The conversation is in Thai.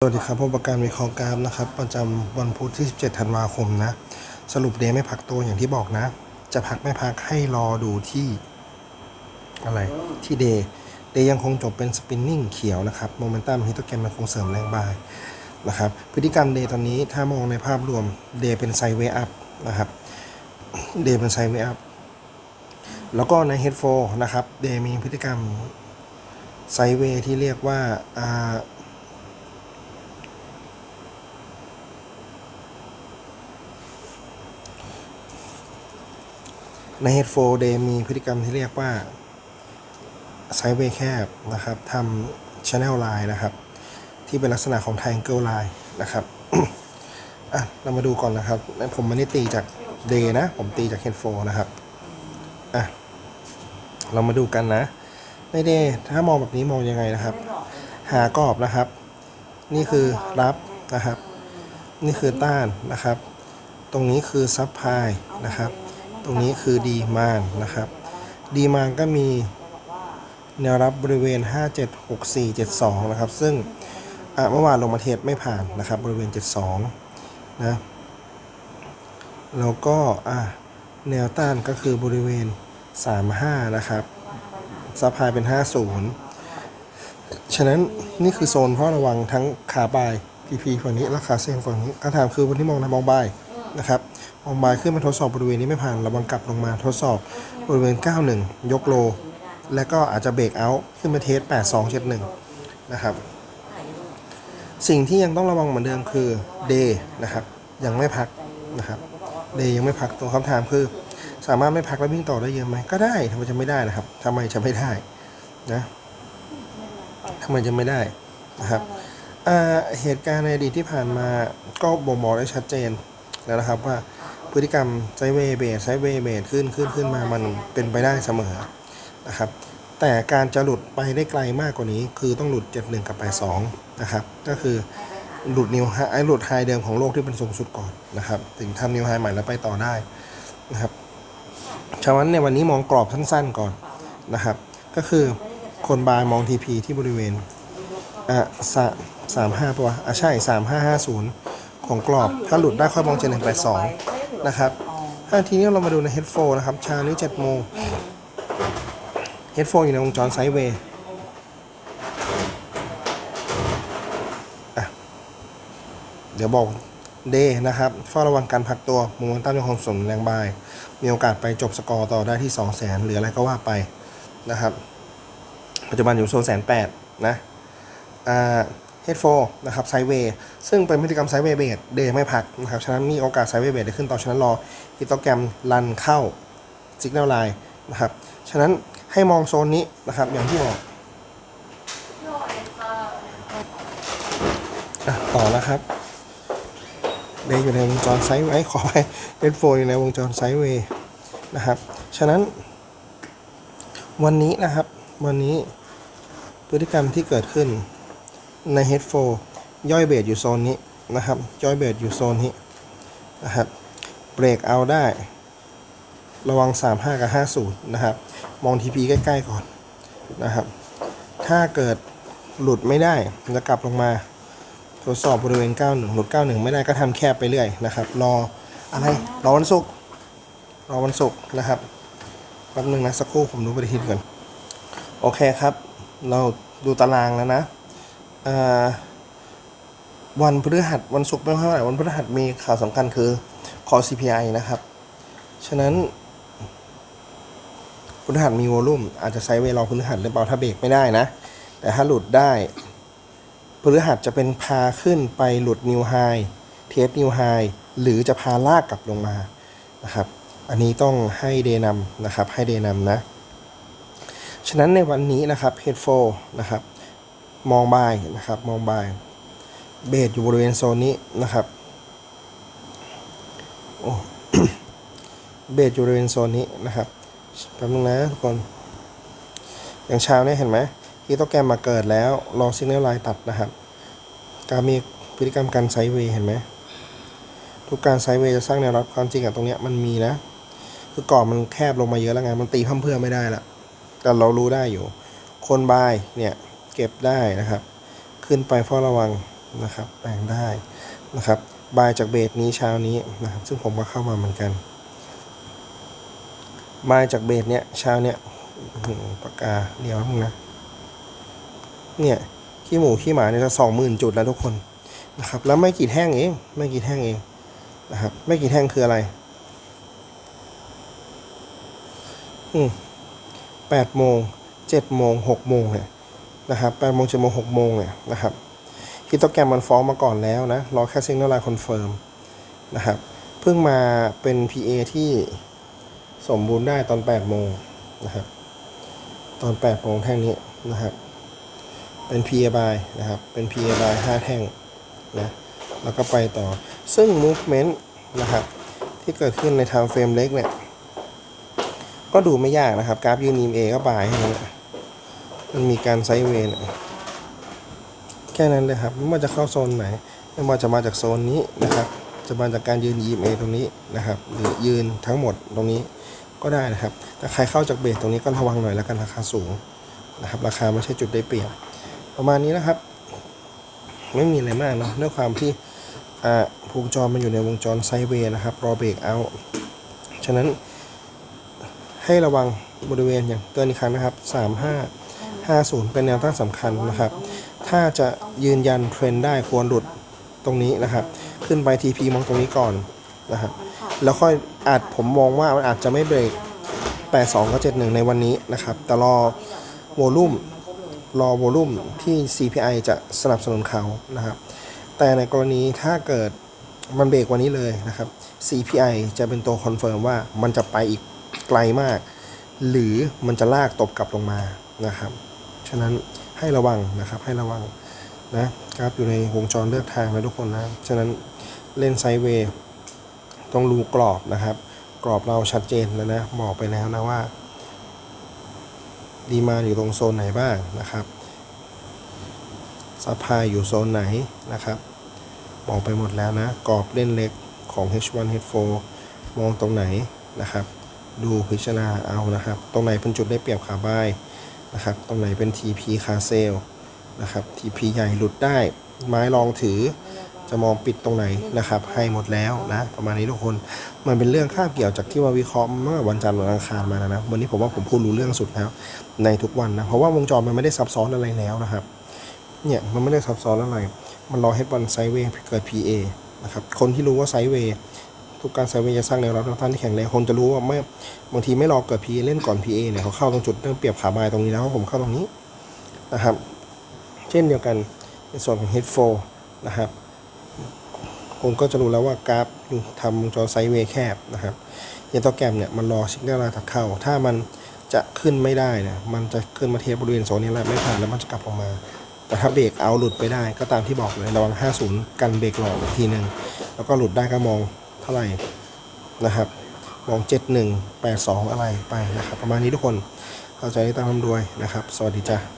สวัสดีครับพบกับการวิเคราะห์กราฟนะครับประจำวันพุธที่ 17 ธันวาคมนะ สรุปเดย์ไม่พักตัวอย่างที่บอกนะ จะพักไม่พักให้รอดูที่ อะไรที่เดย์เดย์ยังคงจบเป็นสปินนิ่งเขียวนะครับโมเมนตัมฮิตโตแกรมมันคงเสริมแรงบายนะครับพฤติกรรมเดย์ตอนนี้ถ้ามองในภาพรวมเดย์เป็นไซเวอัพนะครับเดย์เป็นไซเวอัพแล้วก็ในเฮดโฟนะครับเดย์มีพฤติกรรมไซเวที่เรียกว่าอ่า ใน Head 4 Day มีพฤติกรรมที่เรียกว่าไซด์เวย์แคบนะครับทำ Channel Line นะครับ ที่เป็นลักษณะของ Triangle Line นะครับอะเรามาดูก่อนนะครับผมไม่ได้ตีจาก Day นะ ผมตีจาก Head 4นะครับอะเรามาดูกันนะใน Day ถ้ามองแบบนี้มองยังไงนะครับ หากรอบนะครับ นี่คือรับนะครับ นี่คือต้านนะครับ ตรงนี้คือซับพลายนะครับ ตรงนี้คือดีมานนะครับ ดีมานก็มีแนวรับบริเวณ 576472 นะครับ ซึ่งเมื่อวานลงมาเทสไม่ผ่านนะครับ บริเวณ 72 นะ แล้วก็แนวต้านก็คือบริเวณ 35 นะครับซับพลายเป็น 50 ฉะนั้นนี่คือโซนเฝ้าระวังทั้งขาบาย PP ฝั่งนี้และขาเซียงฝั่งนี้คำถามคือวันที่มองในมองบายนะครับ มองบายขึ้นมาทดสอบบริเวณนี้ไม่ผ่านระวังกลับลงมาทดสอบบริเวณ 91 ยกโล และก็อาจจะเบรกเอาท์ขึ้นมาเทส 8271 นะครับ สิ่งที่ยังต้องระวังเหมือนเดิมคือ day นะครับ ยังไม่พักนะครับ day ยังไม่พักตัวคำถามคือ สามารถไม่พักแล้ววิ่งต่อได้เยอะไหมก็ได้ทำไมจะไม่ได้นะครับทำไมจะไม่ได้นะทำไมจะไม่ได้นะครับเหตุการณ์ในอดีตที่ผ่านมาก็บ่งบอกได้ชัดเจนแล้วนะครับว่า พฤติกรรมไซเวเบสไซเวเบสขึ้นขึ้นขึ้นมามันเป็นไปได้เสมอนะครับแต่การจะหลุดไปได้ไกลมากกว่านี้ คือต้องหลุด 71 กับ 82 นะครับ ก็คือหลุดนิวไฮไอหลุดไฮเดิมของโลกที่เป็นสูงสุดก่อนนะครับ ถึงทำนิวไฮใหม่แล้วไปต่อได้นะครับฉะนั้นในวันนี้มองกรอบสั้นๆก่อนนะครับ ก็คือคนบายมอง TP ที่บริเวณอะสามสามห้าปะวะอะใช่สามห้าห้าศูนย์ของกรอบ ถ้าหลุดได้ค่อยมองเจ็ดหนึ่งแปดสอง นะครับถ้าทีนี้เรามาดูใน Head 4นะครับเชานี้เจ็ดโมง Head 4อยู่ในวงจรไซด์เวย์อะเดี๋ยวบอกเดย์นะครับเฝ้าระวังการพักตัวโมเมนตัมยังคงสนแรงบาย มีโอกาสไปจบสกอร์ต่อได้ที่ 2 0 0 0 0 0หรืออะไรก็ว่าไปนะครับ ปัจจุบันอยู่โซนแสนแปดนะอ่า เฮดโฟนะครับไซเวย์ซึ่งเป็นพฤติกรรมไซเวย์เบสเดย์ไม่พักนะครับฉะนั้นมีโอกาสไซเวย์เบสได้ขึ้นต่อฉะนั้นรอฮิตโตแกรมรันเข้าสิก n น l ไลน์นะครับฉะนั้นให้มองโซนนี้นะครับอย่างที่บอกต่อนะครับเดย์อยู่ในวงจรไซด์ไว้ขอไปเฮดโฟอยู่ในวงจรไซเวย์นะครับฉะนั้น วันนี้นะครับวันนี้พฤติกรรมที่เกิดขึ้น ใน Head 4ย่อยเบสอยู่โซนนี้นะครับ ย่อยเบสอยู่โซนนี้นะครับ เบรกเอาได้ ระวัง 35 กับ 50 นะครับ มอง TP ใกล้ ๆ ก่อนนะครับ ถ้าเกิดหลุดไม่ได้จะกลับลงมาทดสอบบริเวณ 91 หลุด 91 ไม่ได้ก็ทำแคบไปเรื่อยนะครับ รออะไร รอวันศุกร์รอวันศุกร์นะครับแป๊บนึงนะสักครู่ผมดูปฏิทินก่อน โอเคครับ เราดูตารางแล้วนะ วันพฤหัสวันศุกร์ไม่เท่าไหร่วันพฤหัสมีข่าวสำคัญคือคอ CPI นะครับ ฉะนั้นพฤหัสมีวอลุ่มอาจจะไซด์เวย์รอพฤหัสหรือเปล่าถ้าเบรกไม่ได้นะ แต่ถ้าหลุดได้พฤหัสจะเป็นพาขึ้นไปหลุดนิวไฮเทสนิวไฮหรือจะพาลากกลับลงมานะครับ อันนี้ต้องให้เดนำนะครับให้เดนำนะ ฉะนั้นในวันนี้นะครับ Head 4นะครับ มองบายนะครับมองบายเบสอยู่บริเวณโซนนี้นะครับโอ้เบสอยู่บริเวณโซนนี้นะครับแป๊บนึงนะทุกคน อย่างเช้าเนี่ยเห็นไหมที่โตแกรมมาเกิดแล้วรอซิงเกิลไลน์ตัดนะครับการมีพฤติกรรมการไซด์เวย์เห็นไหมทุกการไซด์เวย์จะสร้างแนวรับความจริงอะตรงเนี้ยมันมีนะ คือกรอบมันแคบลงมาเยอะแล้วไงมันตีพั่มเพื่อไม่ได้ละแต่เรารู้ได้อยู่ คนบายเนี่ย เก็บได้นะครับ ขึ้นไปเฝ้าระวังนะครับแปลงได้นะครับบายจากเบสนี้เช้านี้นะครับ ซึ่งผมก็เข้ามาเหมือนกันบายจากเบสเนี้ยเช้าเนี้ยปากกาเดียวมึงนะเนี่ยขี้หมูขี้หมาเนี่ยจะสองหมื่นจุดแล้วทุกคนนะครับ แล้วไม่กี่แท่งเองไม่กี่แท่งเองนะครับ ไม่กี่แท่งคืออะไรอืมแปดโมงเจ็ดโมงหกโมงเนี่ย นะครับแปดโมงเจ็ดโมงหกโมงเนี่ยนะครับฮิตโตแกรมมันฟ้องมาก่อนแล้วนะ รอแค่ซิงเกิลไลน์คอนเฟิร์มนะครับ เพิ่งมาเป็น PA ที่สมบูรณ์ได้ตอน8โมงนะครับ ตอน8โมงแท่งนี้นะครับ เป็น PA by นะครับ เป็น PA by 5 แท่งนะ แล้วก็ไปต่อ ซึ่ง movement นะครับ ที่เกิดขึ้นใน time frame เล็กเนี่ย ก็ดูไม่ยากนะครับ กราฟยืน EMA ก็บายให้แล้วเนี่ย มันมีการไซด์เวย์เนี่ยแค่นั้นเลยครับไม่ว่าจะเข้าโซนไหน ไม่ว่าจะมาจากโซนนี้นะครับ จะมาจากการยืน EMA ตรงนี้นะครับ หรือยืนทั้งหมดตรงนี้ก็ได้นะครับแต่ใครเข้าจากเบสตรงนี้ก็ระวังหน่อยแล้วกันราคาสูงนะครับราคาไม่ใช่จุดได้เปรียบประมาณนี้นะครับ ไม่มีอะไรมากเนาะด้วยความที่อ่าวงจรมันอยู่ในวงจรไซเวย์นะครับรอเบรกเอาฉะนั้นให้ระวังบริเวณอย่างเตือนอีกครั้งนะครับ 50 เป็นแนวต้านสำคัญนะครับ ถ้าจะยืนยันเทรนได้ควรหลุดตรงนี้นะครับ ขึ้นไป TP มองตรงนี้ก่อนนะครับ แล้วค่อยอาจผมมองว่ามันอาจจะไม่เบรก 82 กับ 71 ในวันนี้นะครับ แต่รอโวลุ่มรอโวลุ่มที่ CPI จะสนับสนุนเขานะครับ แต่ในกรณีถ้าเกิดมันเบรกวันนี้เลยนะครับ CPI จะเป็นตัวคอนเฟิร์มว่ามันจะไปอีกไกลมาก หรือมันจะลากตบกลับลงมานะครับ ฉะนั้นให้ระวังนะครับให้ระวังนะครับอยู่ในวงจรเลือกทางนะทุกคนนะฉะนั้นเล่นไซด์เวย์ต้องรู้กรอบนะครับ กรอบเราชัดเจนแล้วนะบอกไปแล้วนะว่าดีมาอยู่ตรงโซนไหนบ้างนะครับซัพพลายอยู่โซนไหนนะครับบอกไปหมดแล้วนะกรอบเล่นเล็กของ H1 H4 มองตรงไหนนะครับ ดูพิจารณาเอานะครับ ตรงไหนเป็นจุดได้เปรียบขาบาย นะครับตรงไหนเป็น TP คาเซลนะครับ TP ใหญ่หลุดได้ ไม้ลองถือจะมองปิดตรงไหนนะครับ ให้หมดแล้วนะประมาณนี้ทุกคนมันเป็นเรื่องคาบเกี่ยวจากที่ว่าวิเคราะห์เมื่อวันจันทร์วันอังคารมาแล้วนะวันนี้ผมว่าผมพูดรู้เรื่องสุดแล้ว ในทุกวันนะเพราะว่าวงจรมันไม่ได้ซับซ้อนอะไรแล้วนะครับเนี่ยมันไม่ได้ซับซ้อนอะไร มันรอ H1 ไซเวย์เกิด PA นะครับคนที่รู้ว่าไซเวย์ ทุกการไซด์เวย์จะสร้างแนวรับแนวต้านที่แข็งแรงคนจะรู้ว่าไม่บางทีไม่รอเกิด PA เล่นก่อน PA เนี่ยเขาเข้าตรงจุดเรื่องเปรียบขาบายตรงนี้แล้วผมเข้าตรงนี้นะครับ เช่นเดียวกันในส่วนของ H4 นะครับผมก็จะรู้แล้วว่ากราฟทำวงจรไซด์เวย์แคบนะครับเยนโตแกรมเนี่ยมันรอสิกแนลลาถักเข้า ถ้ามันจะขึ้นไม่ได้เนี่ยมันจะขึ้นมาเทสบริเวณโซนนี้แหละไม่ผ่านแล้วมันจะกลับออกมา แต่ถ้าเบรกเอาหลุดไปได้ก็ตามที่บอกเลยระวัง 50 กันเบรกหลอกอีกทีหนึ่งแล้วก็หลุดได้ก็มอง อะไรนะครับมอง71 82 อะไรไปนะครับ ประมาณนี้ทุกคนเข้าใจได้ตามคำด้วยนะครับ สวัสดีจ้า